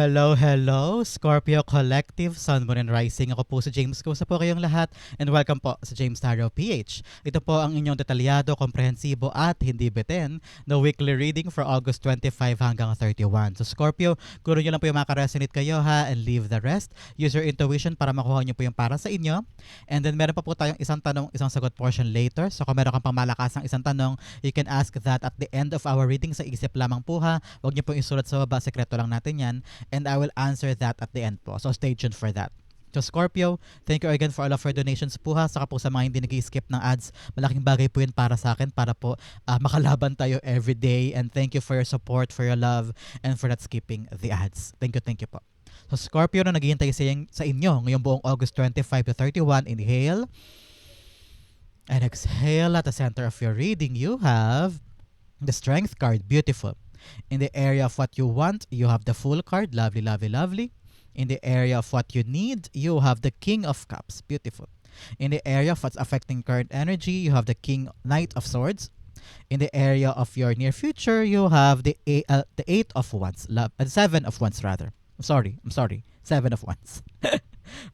Hello, hello, Scorpio Collective, Sun, Moon, and Rising. Ako po si James. Kumusta po kayong lahat? And welcome po sa James Tarot PH. Ito po ang inyong detalyado, komprehensibo at hindi bitin na weekly reading for August 25 hanggang 31. So Scorpio, guro nyo lang po yung makaresonate kayo ha and leave the rest. Use your intuition para makuha nyo po yung para sa inyo. And then meron pa po tayong isang tanong, isang sagot portion later. So kung meron kang pang malakasang isang tanong, you can ask that at the end of our reading sa isip lamang po ha. Huwag nyo po isulat sa baba, sekreto lang natin yan and I will answer that at the end po. So stay tuned for that. So Scorpio, thank you again for all of your donations po ha. Saka po sa mga hindi nag-skip ng ads, malaking bagay po yun para sa akin para po ah, makalaban tayo every day. And thank you for your support, for your love, and for not skipping the ads. Thank you, thank you po. So Scorpio na naghihintay sa, sa inyo ngayong buong August 25 to 31, inhale. And exhale at the center of your reading, you have the Strength card. Beautiful. In the area of what you want, you have the full card. Lovely, lovely, lovely. In the area of what you need, you have the King of Cups. Beautiful. In the area of what's affecting current energy, you have the King Knight of Swords. In the area of your near future, you have the eight, uh, the Eight of Wands. Love, uh, seven of Wands rather. I'm sorry. I'm sorry. Seven of Wands.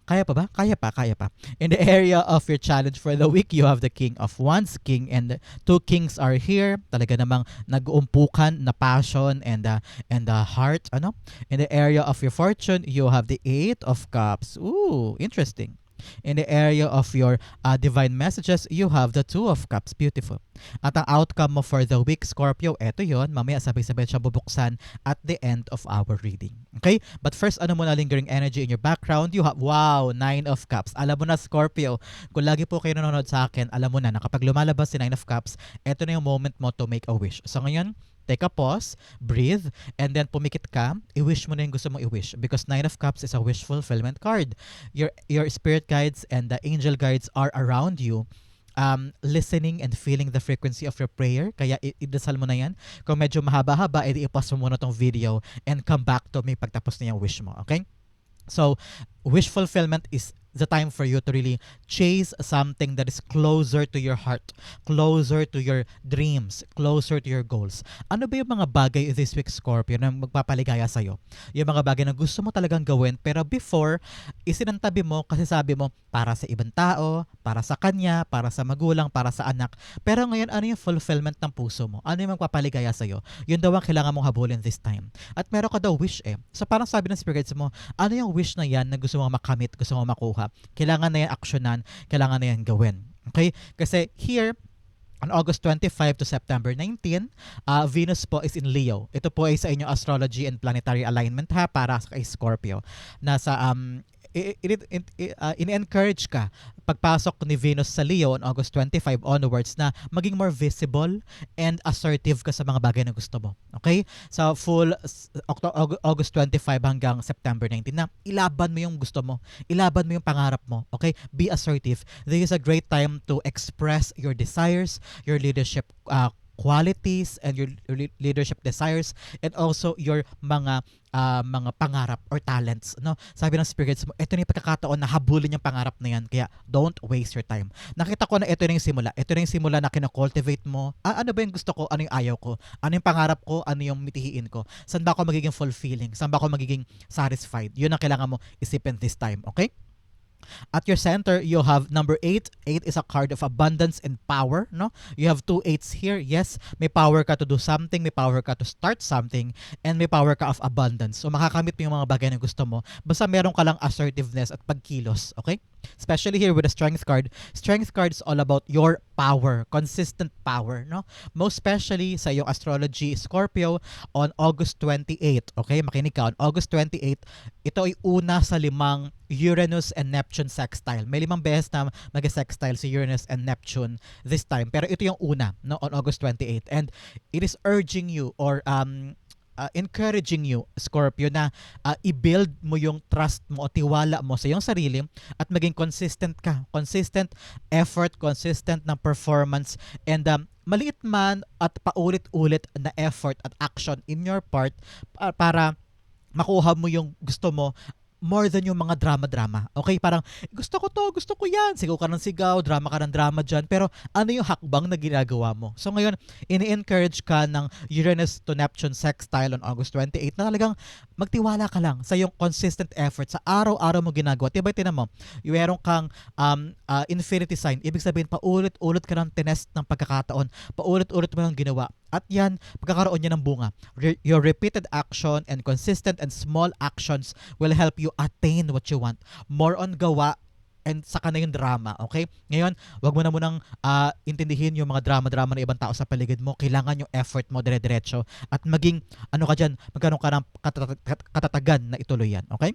Kaya pa ba? Kaya pa, kaya pa. In the area of your challenge for the week, you have the King of Wands. King and two kings are here. Talaga namang nag-uumpukan na passion and uh, and the heart. Ano? In the area of your fortune, you have the Eight of Cups. Ooh, interesting. In the area of your uh, divine messages, you have the Two of Cups. Beautiful. At ang outcome mo for the week, Scorpio, eto yon Mamaya sabay-sabay siya bubuksan at the end of our reading. Okay? But first, ano muna lingering energy in your background? You have, wow, Nine of Cups. Alam mo na, Scorpio, kung lagi po kayo nanonood sa akin, alam mo na na kapag lumalabas si Nine of Cups, eto na yung moment mo to make a wish. So ngayon, take a pause, breathe, and then pumikit ka, i-wish mo na yung gusto mong i-wish. Because Nine of Cups is a wish fulfillment card. Your, your spirit guides and the angel guides are around you um, listening and feeling the frequency of your prayer. Kaya idasal mo na yan. Kung medyo mahaba-haba, edi i-pause mo muna tong video and come back to me pagtapos na yung wish mo. Okay? So, wish fulfillment is the time for you to really chase something that is closer to your heart, closer to your dreams, closer to your goals. Ano ba yung mga bagay this week, Scorpio, na magpapaligaya sa'yo? Yung mga bagay na gusto mo talagang gawin, pero before, isinantabi mo kasi sabi mo, para sa ibang tao, para sa kanya, para sa magulang, para sa anak. Pero ngayon, ano yung fulfillment ng puso mo? Ano yung magpapaligaya sa'yo? Yun daw ang kailangan mong habulin this time. At meron ka daw wish eh. So parang sabi ng spirits mo, ano yung wish na yan na gusto mong makamit, gusto mong makuha? Kailangan na yan aksyonan, kailangan na yan gawin. Okay? Kasi here, on August 25 to September 19, uh, Venus po is in Leo. Ito po ay sa inyong astrology and planetary alignment ha para sa kay Scorpio. Nasa um in-encourage ka pagpasok ni Venus sa Leo on August 25 onwards na maging more visible and assertive ka sa mga bagay na gusto mo. Okay? Sa full August 25 hanggang September 19 na ilaban mo yung gusto mo. Ilaban mo yung pangarap mo. Okay? Be assertive. This is a great time to express your desires, your leadership uh, qualities and your le- leadership desires and also your mga ah, mga pangarap or talents no? Sabi ng spirits mo ito na yung pagkakataon na habulin yung pangarap na yan kaya don't waste your time. Nakita ko na ito na yung simula. Ito na yung simula na kina-cultivate mo. Ah, ano ba yung gusto ko? Ano yung ayaw ko? Ano yung pangarap ko? Ano yung mitihiin ko? Saan ba ako magiging fulfilling? Saan ba ako magiging satisfied? Yun ang kailangan mo isipin this time okay at your center, you have number 8. 8 is a card of abundance and power, no? You have two eights here. Yes, may power ka to do something, may power ka to start something, and may power ka of abundance. So makakamit mo yung mga bagay na gusto mo. Basta meron ka lang assertiveness at pagkilos, okay? Especially here with the strength card. Strength card is all about your power, consistent power, no? Most especially sa iyong astrology Scorpio on August 28, okay? Makinig ka, on August 28, ito ay una sa limang Uranus and Neptune sextile. May limang beses na mag-sextile si Uranus and Neptune this time. Pero ito yung una, no, on August 28. And it is urging you or um, uh, encouraging you, Scorpio, na uh, i-build mo yung trust mo o tiwala mo sa iyong sarili at maging consistent ka. Consistent effort, consistent na performance, and um, maliit man at paulit-ulit na effort at action in your part pa- para makuha mo yung gusto mo more than yung mga drama-drama. Okay, parang gusto ko to, gusto ko yan. Sigaw ka ng sigaw, drama ka ng drama dyan. Pero ano yung hakbang na ginagawa mo? So ngayon, ini-encourage ka ng Uranus to Neptune sextile on August 28 na talagang magtiwala ka lang sa yung consistent effort sa araw-araw mo ginagawa. Diba tinan mo, meron kang um, uh, infinity sign. Ibig sabihin, paulit-ulit ka ng tinest ng pagkakataon. Paulit-ulit mo lang ginawa. At yan, pagkakaroon niya ng bunga. Re- your repeated action and consistent and small actions will help you attain what you want. More on gawa and saka na yung drama, okay? Ngayon, wag mo na munang ah, intindihin yung mga drama-drama ng ibang tao sa paligid mo. Kailangan yung effort mo dire-diretso at maging, ano ka dyan, magkaroon ka ng katata- kat- katatagan na ituloy yan, okay?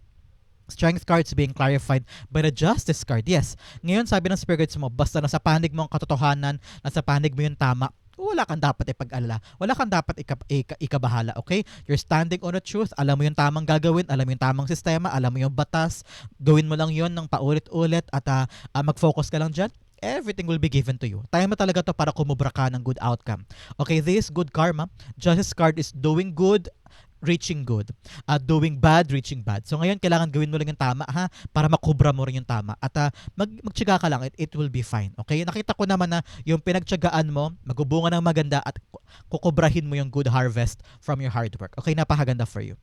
Strength cards being clarified by the Justice card. Yes. Ngayon, sabi ng spirit guides mo, basta nasa panig mo ang katotohanan, nasa panig mo yung tama, wala kang dapat ipag-alala. Wala kang dapat ika- ika- ikabahala, okay? You're standing on the truth. Alam mo yung tamang gagawin. Alam mo yung tamang sistema. Alam mo yung batas. Gawin mo lang yon ng paulit-ulit at ah, ah, mag-focus ka lang dyan. Everything will be given to you. Time mo talaga to para kumubra ka ng good outcome. Okay, this good karma. Justice card is doing good, reaching good. Uh, doing bad, reaching bad. So ngayon, kailangan gawin mo lang yung tama ha para makubra mo rin yung tama. At uh, mag magtiyaga ka lang, it, it will be fine. Okay? Nakita ko naman na yung pinagtiyagaan mo, magubunga ng maganda at ku- kukubrahin mo yung good harvest from your hard work. Okay, napakaganda for you.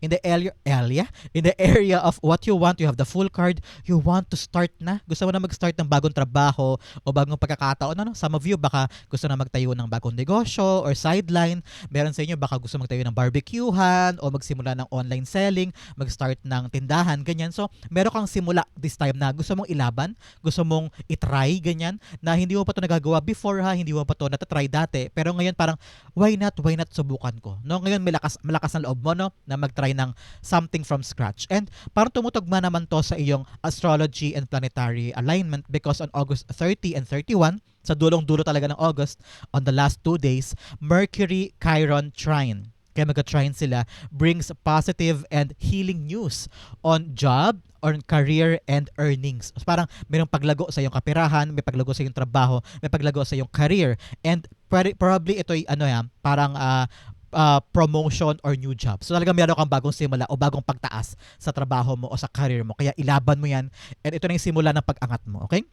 In the area, area, in the area of what you want, you have the full card. You want to start na. Gusto mo na mag-start ng bagong trabaho o bagong pagkakataon. Ano? Some of you baka gusto na magtayo ng bagong negosyo or sideline. Meron sa inyo baka gusto magtayo ng barbecuehan o magsimula ng online selling, mag-start ng tindahan, ganyan. So, meron kang simula this time na gusto mong ilaban, gusto mong itry, ganyan, na hindi mo pa to nagagawa before ha, hindi mo pa to natatry dati. Pero ngayon parang, why not, why not subukan ko? No? Ngayon malakas, malakas ang loob mo, no? Na mag-try ng something from scratch. And parang tumutugma naman to sa iyong astrology and planetary alignment because on August 30 and 31, sa dulong-dulo talaga ng August, on the last two days, Mercury Chiron trine. Kaya magka-trine sila brings positive and healing news on job, on career and earnings. So, parang mayroong paglago sa iyong kapirahan, may paglago sa iyong trabaho, may paglago sa iyong career. And probably ito ano yan, parang ah, ah, promotion or new job. So talaga meron kang bagong simula o bagong pagtaas sa trabaho mo o sa career mo. Kaya ilaban mo yan. And ito na yung simula ng pag-angat mo. Okay?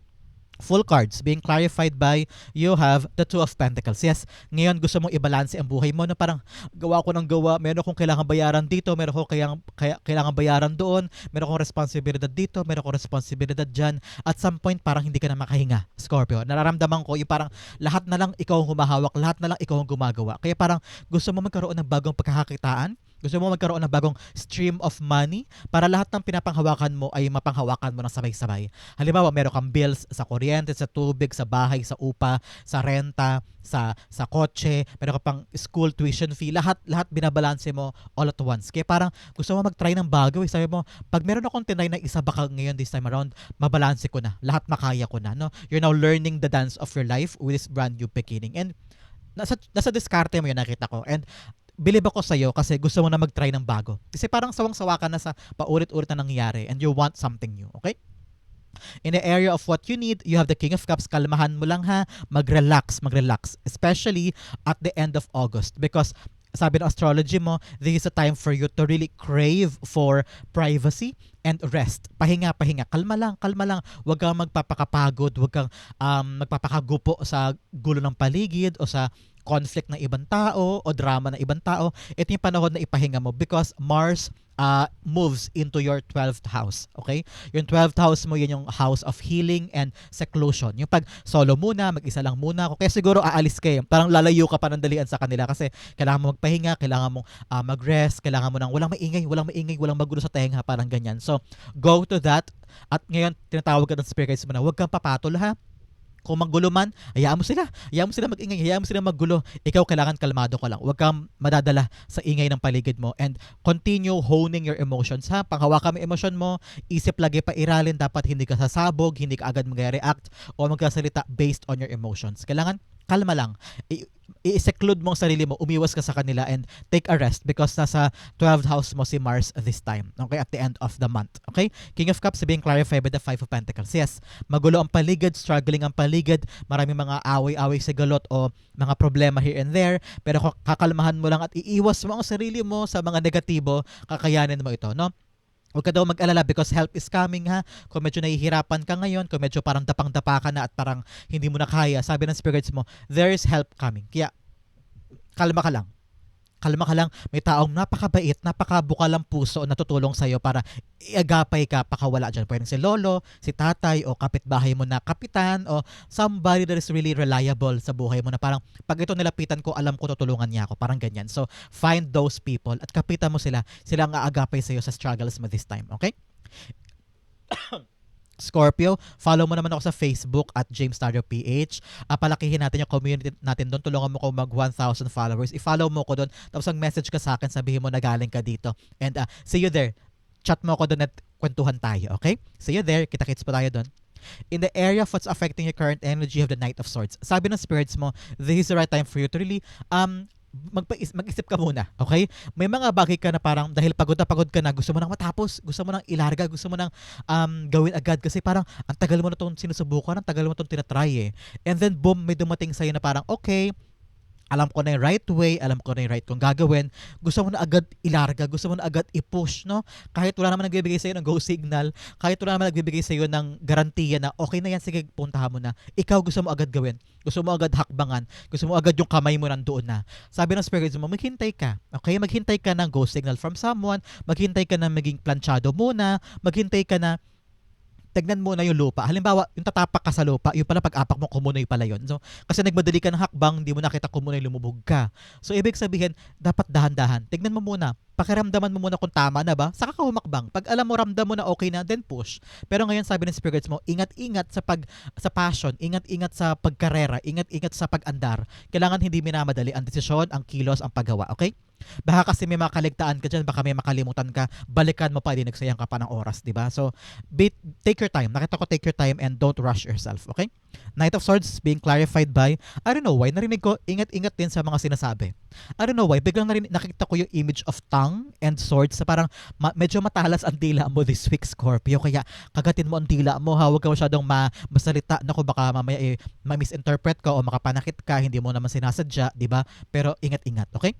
Full cards being clarified by you have the two of pentacles. Yes, ngayon gusto mong i-balance ang buhay mo na parang gawa ko ng gawa, meron akong kailangan bayaran dito, meron akong kaya, kaya, kailangan bayaran doon, meron akong responsibilidad dito, meron akong responsibilidad dyan. At some point parang hindi ka na makahinga, Scorpio. Nararamdaman ko yung parang lahat na lang ikaw ang humahawak, lahat na lang ikaw ang gumagawa. Kaya parang gusto mo magkaroon ng bagong pagkakakitaan, gusto mo magkaroon ng bagong stream of money para lahat ng pinapanghawakan mo ay mapanghawakan mo ng sabay-sabay. Halimbawa, meron kang bills sa kuryente, sa tubig, sa bahay, sa upa, sa renta, sa sa kotse, meron ka pang school tuition fee, lahat lahat binabalanse mo all at once. Kaya parang gusto mo mag-try ng bago, eh. sabi mo, pag meron akong tinry na isa baka ngayon this time around, mabalanse ko na. Lahat makaya ko na, no? You're now learning the dance of your life with this brand new beginning. And nasa nasa diskarte mo yun nakita ko. And believe ako sa'yo kasi gusto mo na mag-try ng bago. Kasi parang sawang-sawa ka na sa paulit-ulit na nangyayari and you want something new, okay? In the area of what you need, you have the King of Cups. Kalmahan mo lang ha. Mag-relax, mag-relax. Especially at the end of August. Because sabi ng astrology mo, this is a time for you to really crave for privacy and rest. Pahinga, pahinga. Kalma lang, kalma lang. Huwag kang magpapakapagod, huwag kang um, magpapakagupo sa gulo ng paligid o sa conflict ng ibang tao o drama ng ibang tao. Ito yung panahon na ipahinga mo because Mars uh, moves into your 12th house. Okay? Yung 12th house mo, yun yung house of healing and seclusion. Yung pag solo muna, mag-isa lang muna ako. Kaya siguro aalis kayo. Parang lalayo ka pa ng dalian sa kanila kasi kailangan mo magpahinga, kailangan mo uh, mag-rest, kailangan mo ng walang maingay, walang maingay, walang magulo sa tenga, parang ganyan. So, go to that. At ngayon, tinatawag ka ng spirit guides mo na huwag kang papatol ha. Kung magulo man, hayaan mo sila. Hayaan mo sila mag-ingay, hayaan mo sila maggulo. Ikaw kailangan kalmado ka lang. Huwag kang madadala sa ingay ng paligid mo and continue honing your emotions ha. Panghawakan mo emotion mo, isip lagi pa iralin, dapat hindi ka sasabog, hindi ka agad mag-react o magkasalita based on your emotions. Kailangan kalma lang. I- i-seclude mo ang sarili mo, umiwas ka sa kanila and take a rest because nasa 12th house mo si Mars this time. Okay, at the end of the month. Okay? King of Cups being clarified by the Five of Pentacles. Yes, magulo ang paligid, struggling ang paligid, maraming mga away-away sa galot o mga problema here and there, pero kakalmahan mo lang at iiwas mo ang sarili mo sa mga negatibo, kakayanin mo ito, no? Huwag ka daw mag-alala because help is coming ha. Kung medyo nahihirapan ka ngayon, kung medyo parang dapang-dapa ka na at parang hindi mo na kaya, sabi ng spirits mo, there is help coming. Kaya, kalma ka lang. Kalma ka lang, may taong napakabait, napakabuka lang puso na tutulong sa'yo para iagapay ka pakawala dyan. Pwedeng si lolo, si tatay, o kapitbahay mo na kapitan, o somebody that is really reliable sa buhay mo na parang pag ito nilapitan ko, alam ko tutulungan niya ako. Parang ganyan. So, find those people at kapitan mo sila. Sila ang aagapay sa'yo sa struggles mo this time. Okay? Scorpio, follow mo naman ako sa Facebook at James Tario PH. Ah, palakihin natin yung community natin doon. Tulungan mo ko mag 1,000 followers. I-follow mo ko doon. Tapos ang message ka sa akin, sabihin mo na galing ka dito. And ah, see you there. Chat mo ko doon at kwentuhan tayo. Okay? See you there. Kita-kits pa tayo doon. In the area of what's affecting your current energy of the Knight of Swords. Sabi ng spirits mo, this is the right time for you to really um, magpais- mag-isip ka muna, okay? May mga bagay ka na parang dahil pagod na pagod ka na, gusto mo nang matapos, gusto mo nang ilarga, gusto mo nang um, gawin agad kasi parang ang tagal mo na itong sinusubukan, ang tagal mo itong tinatry eh. And then boom, may dumating sa'yo na parang okay, alam ko na yung right way, alam ko na yung right kong gagawin. Gusto mo na agad ilarga, gusto mo na agad i-push, no? Kahit wala naman nagbibigay sa'yo ng go signal, kahit wala naman nagbibigay sa'yo ng garantiya na okay na yan, sige, puntahan mo na. Ikaw gusto mo agad gawin. Gusto mo agad hakbangan. Gusto mo agad yung kamay mo nandoon na. Sabi ng spirits mo, maghintay ka. Okay? Maghintay ka ng go signal from someone. Maghintay ka na maging planchado muna. Maghintay ka na tignan mo na yung lupa. Halimbawa, yung tatapak ka sa lupa, yung pala pag-apak mo, kumunoy pala yun. So, kasi nagmadali ka ng hakbang, hindi mo nakita kumunoy, lumubog ka. So, ibig sabihin, dapat dahan-dahan. Tignan mo muna. Pakiramdaman mo muna kung tama na ba, saka ka humakbang. Pag alam mo, ramdam mo na okay na, then push. Pero ngayon, sabi ng spirits mo, ingat-ingat sa pag sa passion, ingat-ingat sa pagkarera, ingat-ingat sa pag-andar. Kailangan hindi minamadali ang desisyon, ang kilos, ang paggawa. Okay? Baka kasi may makaligtaan ka dyan, baka may makalimutan ka, balikan mo pa, di nagsayang ka pa ng oras, di ba? So, be, take your time. Nakita ko, take your time and don't rush yourself, okay? Knight of Swords being clarified by, I don't know why, narinig ko, ingat-ingat din sa mga sinasabi. I don't know why, biglang narinig, nakita ko yung image of tongue and swords sa parang ma- medyo matalas ang dila mo this week, Scorpio. Kaya kagatin mo ang dila mo, ha? Huwag ka masyadong ma- masalita. Naku, baka mamaya eh, ma-misinterpret ka o makapanakit ka, hindi mo naman sinasadya, di ba? Pero ingat-ingat, okay?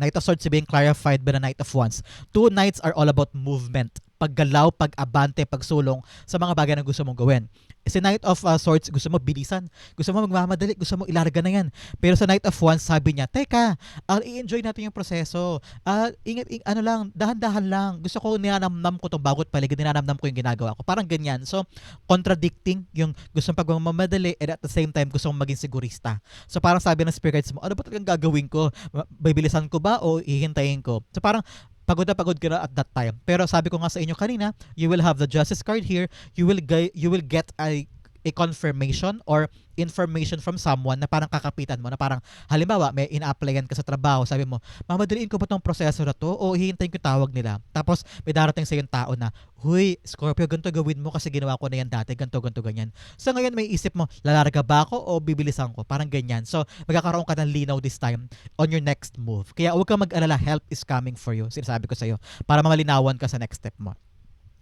Knight of Swords being clarified by the Knight of Wands. Two Knights are all about movement. Paggalaw, pag-abante, pagsulong sa mga bagay na gusto mong gawin. Si Knight of uh, Swords, gusto mo bilisan. Gusto mo magmamadali. Gusto mo ilarga na yan. Pero sa Knight of Wands, sabi niya, Teka, uh, i-enjoy natin yung proseso. Uh, ingat, ing- ano lang, dahan-dahan lang. Gusto ko ninanamnam ko itong bagot paligid, ninanamnam ko yung ginagawa ko. Parang ganyan. So, contradicting yung gusto mong pagmamadali and at the same time gusto mong maging sigurista. So, parang sabi ng spirits mo, ano ba talagang gagawin ko? Bibilisan ko ba o ihintayin ko? So, parang pagod na pagod ka na at that time. Pero sabi ko nga sa inyo kanina, you will have the justice card here. You will you will get a a confirmation or information from someone na parang kakapitan mo na parang halimbawa may ina-applyan ka sa trabaho sabi mo mamadaliin ko ba tong proseso na to o hihintayin ko tawag nila? Tapos may darating sa yung tao na huy Scorpio ganito gawin mo kasi ginawa ko na yan dati ganito ganito ganyan. So ngayon may isip mo lalarga ba ako o bibilisan ko? Parang ganyan. So magkakaroon ka ng linaw this time on your next move. Kaya huwag kang mag-alala help is coming for you sinasabi ko sa iyo para mamalinawan ka sa next step mo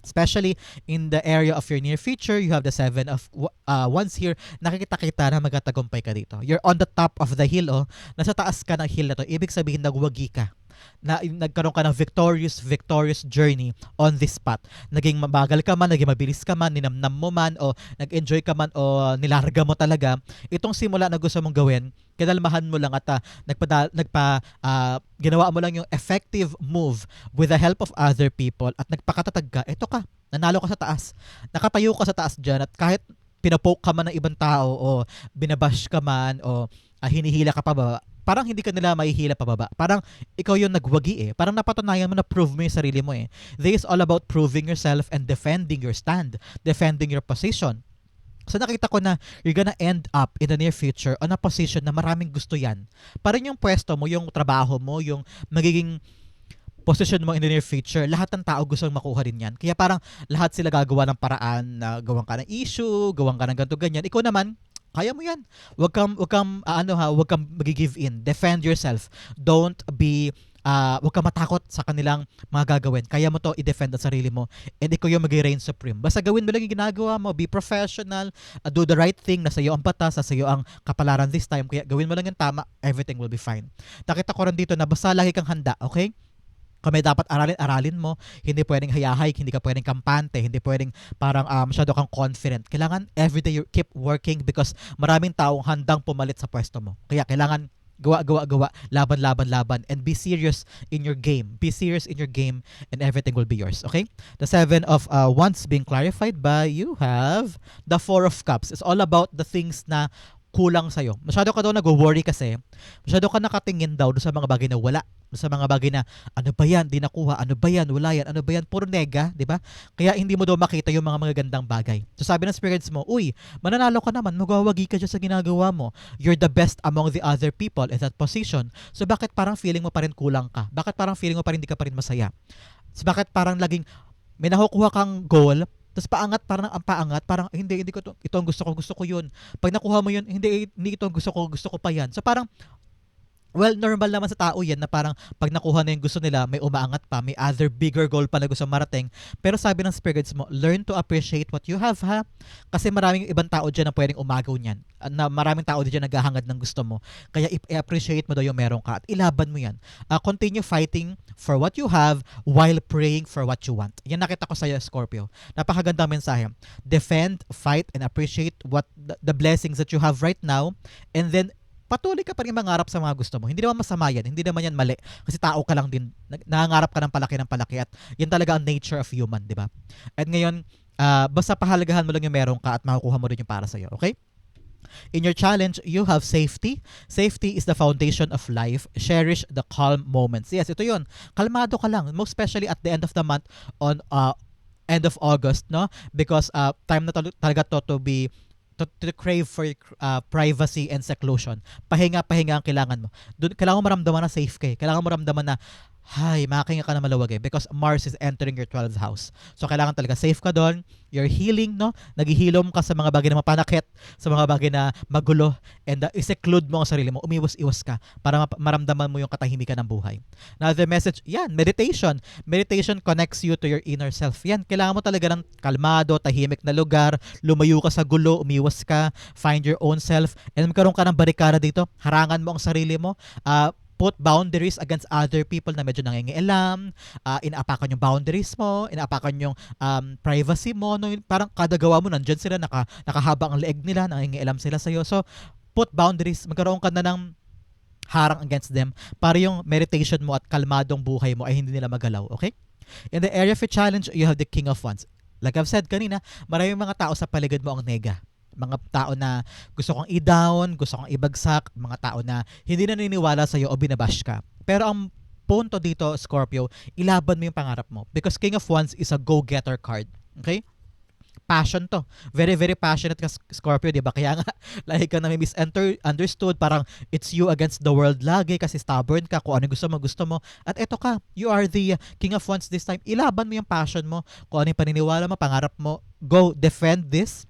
Especially in the area of your near future, you have the seven of uh, wands here. Nakikita-kita na magtatagumpay ka dito. You're on the top of the hill, oh. Nasa taas ka ng hill na to. Ibig sabihin, nagwagi ka na nagkaroon ka ng victorious, victorious journey on this path. Naging mabagal ka man, naging mabilis ka man, ninamnam mo man, o nag-enjoy ka man, o nilarga mo talaga. Itong simula na gusto mong gawin, kinalmahan mo lang at uh, nagpa, nagpa uh, ginawa mo lang yung effective move with the help of other people at nagpakatatag ka, eto ka, nanalo ka sa taas. Nakatayo ka sa taas dyan at kahit pinapoke ka man ng ibang tao o binabash ka man o uh, hinihila ka pa ba, parang hindi ka nila mahihila pababa. Parang ikaw yung nagwagi eh. Parang napatunayan mo na prove mo yung sarili mo eh. This is all about proving yourself and defending your stand, defending your position. So nakita ko na you're gonna end up in the near future on a position na maraming gusto yan. Parang yung pwesto mo, yung trabaho mo, yung magiging position mo in the near future, lahat ng tao gustong makuha din yan. Kaya parang lahat sila gagawa ng paraan na gawan ka ng issue, gawan ka ng ganito ganyan. Ikaw naman, kaya mo yan. Huwag kang, huwag kang, uh, ano ha, huwag kang mag-give in. Defend yourself. Don't be uh, huwag ka matakot sa kanilang mga gagawin. Kaya mo to i-defend ang sarili mo and ikaw yung mag-reign supreme. Basta gawin mo lang yung ginagawa mo, be professional, uh, do the right thing, nasa iyo ang batas, nasa iyo ang kapalaran this time. Kaya gawin mo lang yung tama, everything will be fine. Nakita ko rin dito na basta lagi kang handa, okay? Kung may dapat aralin, aralin mo. Hindi pwedeng hayahike, hindi ka pwedeng kampante, hindi pwedeng parang um, masyado kang confident. Kailangan everyday you keep working because maraming taong handang pumalit sa pwesto mo. Kaya kailangan gawa, gawa, gawa, laban, laban, laban, and be serious in your game. Be serious in your game, and everything will be yours. Okay? The seven of uh, wands being clarified by you have the four of cups. It's all about the things na kulang sa'yo. Masyado ka daw nag-worry kasi, masyado ka nakatingin daw sa mga bagay na wala. Sa mga bagay na, ano ba yan, di nakuha, ano ba yan, wala yan, ano ba yan, puro nega, di ba? Kaya hindi mo daw makita yung mga magagandang bagay. So sabi ng spirits mo, uy, mananalo ka naman, magwawagi ka dyan sa ginagawa mo. You're the best among the other people in that position. So bakit parang feeling mo pa rin kulang ka? Bakit parang feeling mo pa rin di ka pa rin masaya? So bakit parang laging may nakukuha kang goal, tapos paangat parang ang paangat parang hindi hindi ko to, ito ang gusto ko gusto ko yun. Pag nakuha mo yun hindi hindi ito ang gusto ko gusto ko pa yan. So parang Well, normal naman sa tao yan na parang pag nakuha na yung gusto nila, may umaangat pa, may other bigger goal pa na gusto marating. Pero sabi ng spirits mo, learn to appreciate what you have ha. Kasi maraming ibang tao dyan na pwedeng umagaw niyan. Na maraming tao dyan naghahangad ng gusto mo. Kaya i-appreciate mo daw yung meron ka at ilaban mo yan. Uh, continue fighting for what you have while praying for what you want. Yan nakita ko sa iyo, Scorpio. Napakaganda mensahe. Defend, fight, and appreciate what the blessings that you have right now and then patuloy ka pa rin mangarap sa mga gusto mo. Hindi naman masama yan. Hindi naman yan mali. Kasi tao ka lang din. Nangangarap ka ng palaki ng palaki at yan talaga ang nature of human, di ba? At ngayon, uh, basta pahalagahan mo lang yung meron ka at makukuha mo rin yung para sa'yo. Okay? In your challenge, you have safety. Safety is the foundation of life. Cherish the calm moments. Yes, ito yun. Kalmado ka lang. Most especially at the end of the month on uh, end of August, no? Because uh, time na tal- talaga to to be to, to crave for uh, privacy and seclusion. Pahinga, pahinga ang kailangan mo. Doon, kailangan mo maramdaman na safe ka eh. Kailangan mo maramdaman na, hay, makakinga ka na maluwag eh. Because Mars is entering your 12th house. So, kailangan talaga safe ka doon. You're healing, no? Naghihilom ka sa mga bagay na mapanakit, sa mga bagay na magulo, and uh, iseclude mo ang sarili mo. Umiwas-iwas ka para maramdaman mo yung katahimikan ng buhay. Now, the message, yan, meditation. Meditation connects you to your inner self. Yan, kailangan mo talaga ng kalmado, tahimik na lugar, lumayo ka sa gulo, umiwas ka, find your own self, and magkaroon ka ng barikada dito, harangan mo ang sarili mo, uh, put boundaries against other people na medyo nangingialam, uh, inaapakan yung boundaries mo, inaapakan yung um, privacy mo, no? parang kada gawa mo nandyan sila, naka, nakahaba ang leeg nila, nangingialam sila sa'yo. So, put boundaries, magkaroon ka na ng harang against them para yung meditation mo at kalmadong buhay mo ay hindi nila magalaw, okay? In the area of a challenge, you have the King of Wands. Like I've said kanina, maraming mga tao sa paligid mo ang nega mga tao na gusto kong i-down, gusto kong ibagsak, mga tao na hindi naniniwala sa iyo o binabash ka. Pero ang punto dito, Scorpio, ilaban mo yung pangarap mo. Because King of Wands is a go-getter card. Okay? passion to. Very, very passionate ka, Scorpio, di ba? Kaya nga, like ka na may misunderstood, parang it's you against the world lagi kasi stubborn ka, kung ano gusto mo, gusto mo. At eto ka, you are the king of wands this time. Ilaban mo yung passion mo, kung ano yung paniniwala mo, pangarap mo. Go, defend this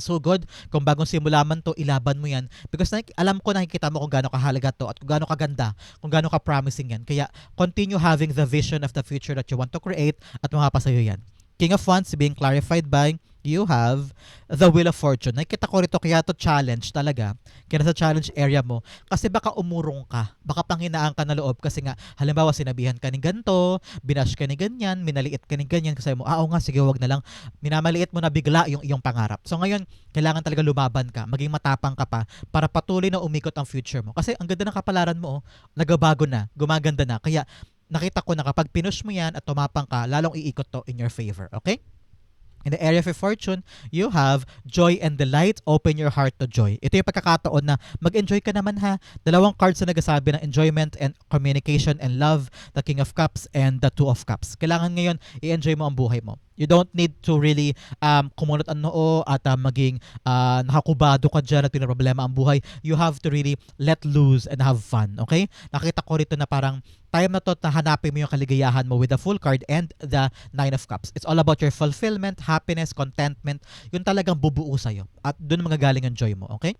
so good, kung bagong simula man to, ilaban mo yan. Because alam ko nakikita mo kung gaano kahalaga to at kung gaano kaganda, kung gaano ka-promising yan. Kaya continue having the vision of the future that you want to create at mapapasayo yan. King of Wands being clarified by you have the Wheel of Fortune. Nakita ko rito kaya to challenge talaga. Kaya sa challenge area mo. Kasi baka umurong ka. Baka panghinaan ka na loob. Kasi nga, halimbawa sinabihan ka ni ganto, binash ka ni ganyan, minaliit ka ni ganyan. Kasi mo, ah, nga, sige, wag na lang. Minamaliit mo na bigla yung iyong pangarap. So ngayon, kailangan talaga lumaban ka. Maging matapang ka pa para patuloy na umikot ang future mo. Kasi ang ganda ng kapalaran mo, oh, nagabago na, gumaganda na. Kaya nakita ko na kapag pinush mo yan at tumapang ka, lalong iikot to in your favor. Okay? In the area of your fortune, you have joy and delight. Open your heart to joy. Ito yung pagkakataon na mag-enjoy ka naman ha. Dalawang cards na nagsasabi ng enjoyment and communication and love, the King of Cups and the Two of Cups. Kailangan ngayon i-enjoy mo ang buhay mo. You don't need to really um, kumunot ang noo at uh, maging uh, nakakubado ka dyan at pinaproblema ang buhay. You have to really let loose and have fun. Okay? Nakita ko rito na parang time na to na hanapin mo yung kaligayahan mo with the full card and the nine of cups. It's all about your fulfillment, happiness, contentment. Yun talagang bubuo sa'yo. At doon magagaling ang joy mo. Okay?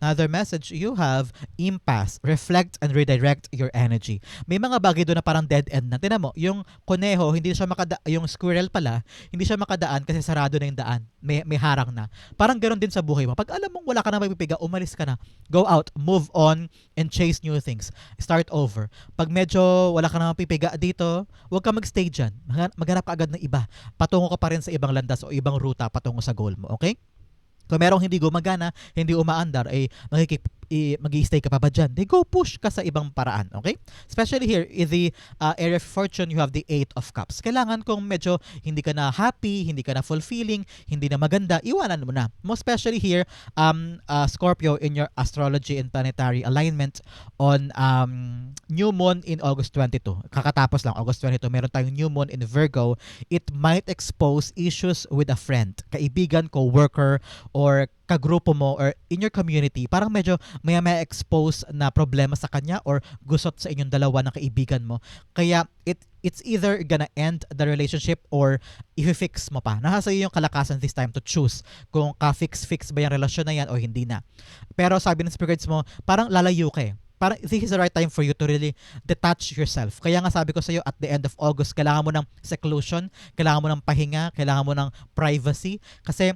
Another message you have, impasse, reflect and redirect your energy. May mga bagay doon na parang dead end na. Tinan mo, yung koneho, hindi siya makada yung squirrel pala, hindi siya makadaan kasi sarado na yung daan. May, may harang na. Parang ganoon din sa buhay mo. Pag alam mong wala ka na mapipiga, umalis ka na. Go out, move on, and chase new things. Start over. Pag medyo wala ka na mapipiga dito, huwag ka magstay dyan. Magha- Maghanap ka agad ng iba. Patungo ka pa rin sa ibang landas o ibang ruta patungo sa goal mo. Okay? Kung merong hindi gumagana, hindi umaandar, eh, makikip, i, mag-stay ka pa ba dyan? They go push ka sa ibang paraan, okay? Especially here, in the uh, area of fortune, you have the Eight of Cups. Kailangan kung medyo hindi ka na happy, hindi ka na fulfilling, hindi na maganda, iwanan mo na. Most especially here, um, uh, Scorpio in your astrology and planetary alignment on um, new moon in August 22. Kakatapos lang, August 22, meron tayong new moon in Virgo. It might expose issues with a friend, kaibigan, co-worker, or kagrupo mo or in your community, parang medyo may may expose na problema sa kanya or gusot sa inyong dalawa ng kaibigan mo. Kaya it it's either gonna end the relationship or i-fix mo pa. Nasa iyo yung kalakasan this time to choose kung ka-fix-fix ba yung relasyon na yan o hindi na. Pero sabi ng spirits mo, parang lalayo ka eh parang this is the right time for you to really detach yourself. Kaya nga sabi ko sa iyo at the end of August, kailangan mo ng seclusion, kailangan mo ng pahinga, kailangan mo ng privacy kasi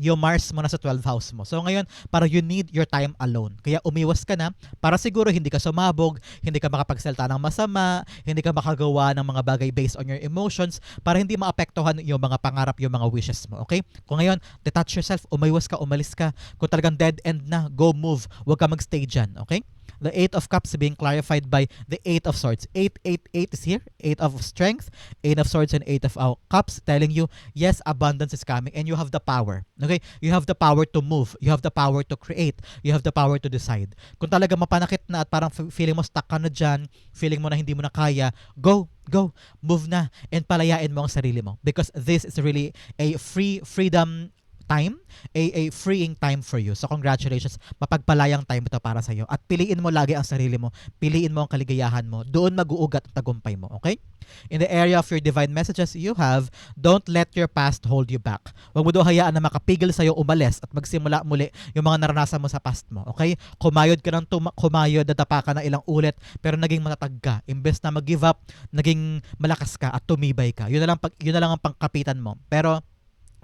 yung Mars mo na sa 12 house mo. So ngayon, para you need your time alone. Kaya umiwas ka na para siguro hindi ka sumabog, hindi ka makapagsalta ng masama, hindi ka makagawa ng mga bagay based on your emotions para hindi maapektuhan yung mga pangarap, yung mga wishes mo. Okay? Kung ngayon, detach yourself, umiwas ka, umalis ka. Kung talagang dead end na, go move. Huwag ka magstay dyan. Okay? The Eight of Cups being clarified by the Eight of Swords. Eight, eight, eight is here. Eight of Strength, Eight of Swords, and Eight of Cups telling you, yes, abundance is coming and you have the power. Okay? You have the power to move. You have the power to create. You have the power to decide. Kung talaga mapanakit na at parang feeling mo stuck ka na dyan, feeling mo na hindi mo na kaya, go, go, move na, and palayain mo ang sarili mo. Because this is really a free freedom time, a, a freeing time for you. So congratulations, mapagpalayang time ito para sa iyo. At piliin mo lagi ang sarili mo, piliin mo ang kaligayahan mo, doon mag-uugat ang tagumpay mo, okay? In the area of your divine messages you have, don't let your past hold you back. Huwag mo daw hayaan na makapigil sa'yo umalis at magsimula muli yung mga naranasan mo sa past mo, okay? Kumayod ka ng tuma- kumayod, dadapa ka na ilang ulit, pero naging matatag ka. Imbes na mag-give up, naging malakas ka at tumibay ka. Yun na lang, pag, yun na lang ang pangkapitan mo. Pero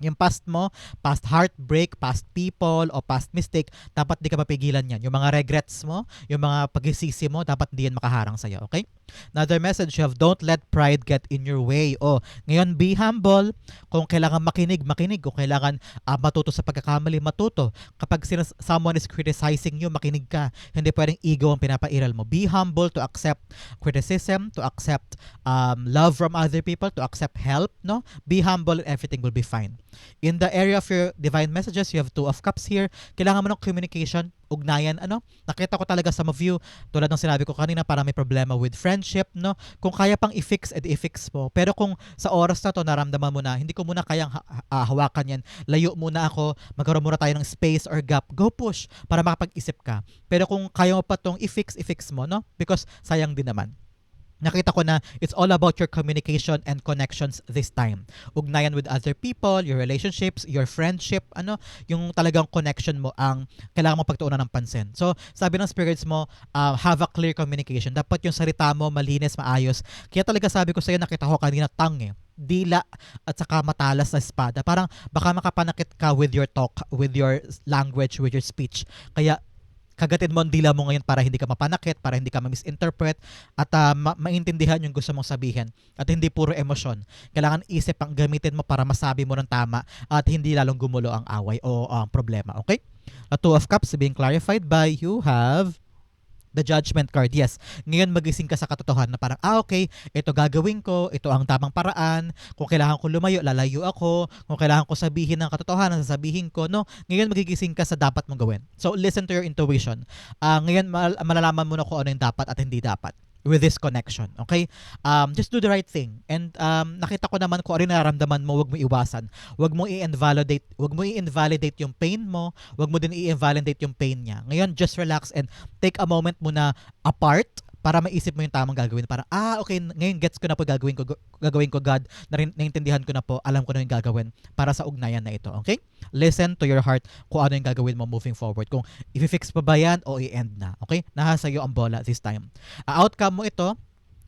yung past mo, past heartbreak, past people, o past mistake, dapat di ka mapigilan yan. Yung mga regrets mo, yung mga pagsisisi mo, dapat di yan makaharang sa'yo, okay? Another message have, don't let pride get in your way. O, ngayon, be humble. Kung kailangan makinig, makinig. Kung kailangan ah, matuto sa pagkakamali, matuto. Kapag sinas- someone is criticizing you, makinig ka. Hindi pwedeng ego ang pinapairal mo. Be humble to accept criticism, to accept um, love from other people, to accept help, no? Be humble and everything will be fine. In the area of your divine messages, you have two of cups here. Kailangan mo ng communication, ugnayan, ano? Nakita ko talaga some of you, tulad ng sinabi ko kanina, para may problema with friendship, no? Kung kaya pang i-fix, edi i-fix mo. Pero kung sa oras na to, naramdaman mo na, hindi ko muna kayang ha- ah, hawakan yan, layo muna ako, magkaroon muna tayo ng space or gap, go push para makapag-isip ka. Pero kung kaya mo pa tong i-fix, i-fix mo, no? Because sayang din naman nakita ko na it's all about your communication and connections this time. Ugnayan with other people, your relationships, your friendship, ano, yung talagang connection mo ang kailangan mo pagtuunan ng pansin. So, sabi ng spirits mo, uh, have a clear communication. Dapat yung salita mo malinis, maayos. Kaya talaga sabi ko sa'yo, nakita ko kanina tongue eh dila at saka matalas na espada. Parang baka makapanakit ka with your talk, with your language, with your speech. Kaya kagatin mo ang dila mo ngayon para hindi ka mapanakit, para hindi ka ma-misinterpret, at ah, ma- maintindihan yung gusto mong sabihin. At hindi puro emosyon. Kailangan isip ang gamitin mo para masabi mo ng tama at hindi lalong gumulo ang away o ang problema. Okay? The Two of Cups being clarified by you have the judgment card. Yes. Ngayon magising ka sa katotohanan na parang, ah okay, ito gagawin ko, ito ang tamang paraan. Kung kailangan ko lumayo, lalayo ako. Kung kailangan ko sabihin ng katotohanan, sasabihin ko. No, ngayon magigising ka sa dapat mong gawin. So listen to your intuition. Ah, ngayon mal- malalaman mo na kung ano yung dapat at hindi dapat with this connection. Okay? Um, just do the right thing. And um, nakita ko naman kung ano nararamdaman mo, wag mo iwasan. Wag mo i-invalidate, wag mo i-invalidate yung pain mo, wag mo din i-invalidate yung pain niya. Ngayon, just relax and take a moment muna apart para maisip mo yung tamang gagawin. Para, ah, okay, ngayon gets ko na po gagawin ko, gagawin ko God, narin, naintindihan ko na po, alam ko na yung gagawin para sa ugnayan na ito. Okay? Listen to your heart kung ano yung gagawin mo moving forward. Kung i-fix pa ba yan o i-end na. Okay? Nasa iyo ang bola this time. Ang outcome mo ito,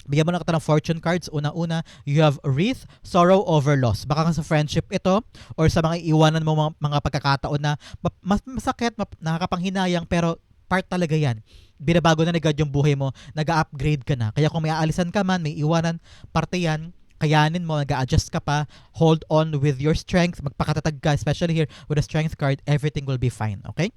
Bigyan mo na kita ng fortune cards. Una-una, you have wreath, sorrow over loss. Baka ka sa friendship ito or sa mga iwanan mo mga, mga pagkakataon na ma- mas masakit, ma- nakakapanghinayang pero part talaga yan. Binabago na ni God yung buhay mo, nag-upgrade ka na. Kaya kung may aalisan ka man, may iwanan, parte yan, kayanin mo, nag-adjust ka pa, hold on with your strength, magpakatatag ka, especially here with a strength card, everything will be fine, okay?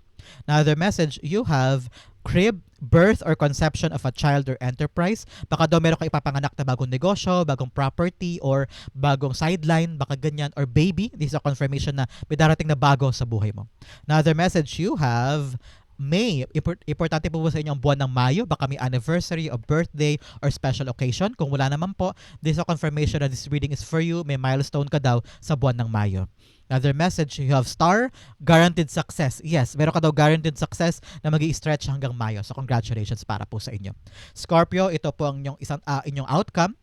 Another message, you have crib, birth or conception of a child or enterprise. Baka daw meron ka ipapanganak na bagong negosyo, bagong property, or bagong sideline, baka ganyan, or baby. This is a confirmation na may darating na bago sa buhay mo. Another message, you have May, import- importante po ba sa inyo ang buwan ng Mayo? Baka may anniversary, or birthday, or special occasion. Kung wala naman po, this is a confirmation that this reading is for you. May milestone ka daw sa buwan ng Mayo. Another message, you have star, guaranteed success. Yes, meron ka daw guaranteed success na mag stretch hanggang Mayo. So congratulations para po sa inyo. Scorpio, ito po ang inyong, isang, ah, inyong outcome.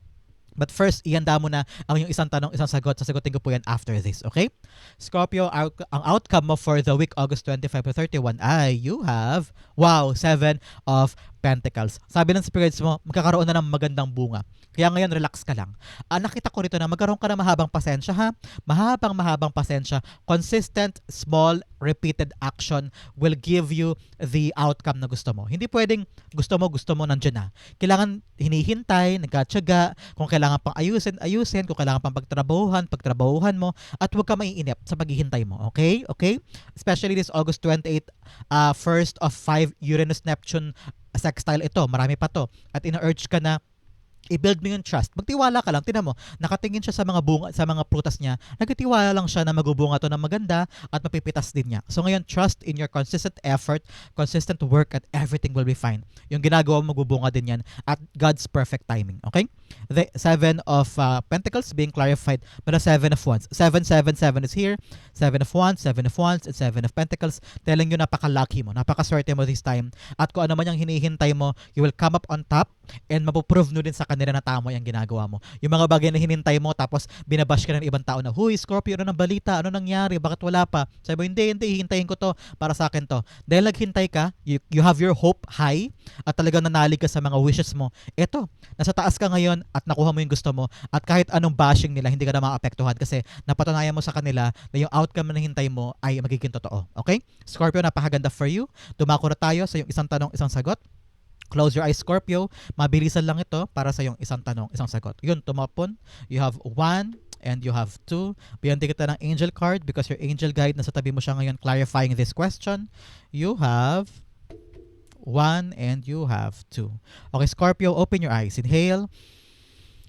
But first, ihanda mo na ang inyong isang tanong, isang sagot. Sasagutin ko po yan after this, okay? Scorpio, our, ang outcome mo for the week August 25 to 31 ay you have, wow, seven of Pentacles. Sabi ng spirits mo, magkakaroon na ng magandang bunga. Kaya ngayon, relax ka lang. Ah, nakita ko rito na magkaroon ka na mahabang pasensya ha. Mahabang mahabang pasensya. Consistent, small, repeated action will give you the outcome na gusto mo. Hindi pwedeng gusto mo, gusto mo, nandiyan na. Kailangan hinihintay, nagkatsaga, kung kailangan pang ayusin, ayusin, kung kailangan pang pagtrabahuhan, pagtrabahuhan mo, at huwag ka maiinip sa paghihintay mo. Okay? Okay? Especially this August 28, uh, first of five Uranus-Neptune sextile ito. Marami pa to. At ina-urge ka na i-build mo yung trust. Magtiwala ka lang. Tinan mo, nakatingin siya sa mga bunga, sa mga prutas niya. Nagtitiwala lang siya na magubunga to ng maganda at mapipitas din niya. So ngayon, trust in your consistent effort, consistent work, and everything will be fine. Yung ginagawa mo, magbubunga din yan at God's perfect timing. Okay? The seven of uh, Pentacles being clarified by the seven of Wands. Seven, seven, seven is here. Seven of Wands, seven of Wands, and seven of Pentacles. Telling you napaka-lucky mo, napaka-swerte mo this time. At kung ano man yung hinihintay mo, you will come up on top and mapuprove no din sa kanila na tama yung ginagawa mo. Yung mga bagay na hinintay mo tapos binabash ka ng ibang tao na, Huy, Scorpio, ano ng balita? Ano nangyari? Bakit wala pa? Sabi mo, hindi, hindi, hihintayin ko to para sa akin to. Dahil naghintay ka, you, you have your hope high at talagang nanalig ka sa mga wishes mo. Eto, nasa taas ka ngayon at nakuha mo yung gusto mo at kahit anong bashing nila, hindi ka na maapektuhan kasi napatunayan mo sa kanila na yung outcome na hintay mo ay magiging totoo. Okay? Scorpio, napakaganda for you. Dumako na tayo sa yung isang tanong, isang sagot. Close your eyes, Scorpio. Mabilisan lang ito para sa yung isang tanong, isang sagot. Yun, tumapon. You have one and you have two. Bigyan kita ng angel card because your angel guide nasa tabi mo siya ngayon clarifying this question. You have one and you have two. Okay, Scorpio, open your eyes. Inhale.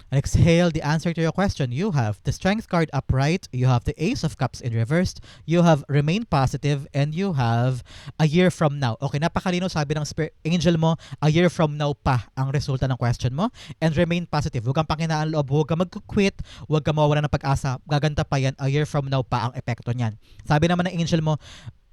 And exhale the answer to your question. You have the strength card upright, you have the ace of cups in reversed, you have remain positive, and you have a year from now. Okay, napakalino sabi ng spirit angel mo, a year from now pa ang resulta ng question mo. And remain positive. Huwag kang panginaan loob, huwag kang mag-quit, huwag kang mawawala ng pag-asa. Gaganda pa yan, a year from now pa ang epekto niyan. Sabi naman ng angel mo,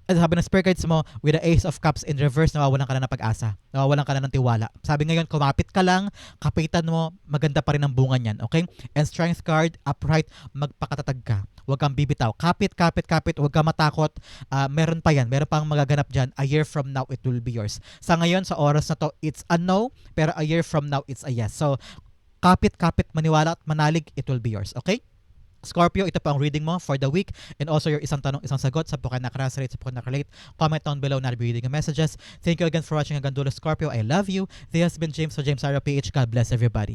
at sabi ng spirit guides mo, with the ace of cups in reverse, nawawalan ka na ng pag-asa. Nawawalan ka na ng tiwala. Sabi ngayon, kumapit ka lang, kapitan mo, maganda pa rin ang bunga niyan. Okay? And strength card, upright, magpakatatag ka. Huwag kang bibitaw. Kapit, kapit, kapit. Huwag kang matakot. Ah, meron pa yan. Meron pang magaganap dyan. A year from now, it will be yours. Sa ngayon, sa oras na to, it's a no. Pero a year from now, it's a yes. So, kapit, kapit, maniwala at manalig, it will be yours. Okay? Scorpio, ito po ang reading mo for the week and also your isang tanong, isang sagot sa po kayo nakarelate, sa po kayo nakarelate. Comment down below na reading yung messages. Thank you again for watching hanggang dulo, Scorpio. I love you. This has been James for James Arrow PH. God bless everybody.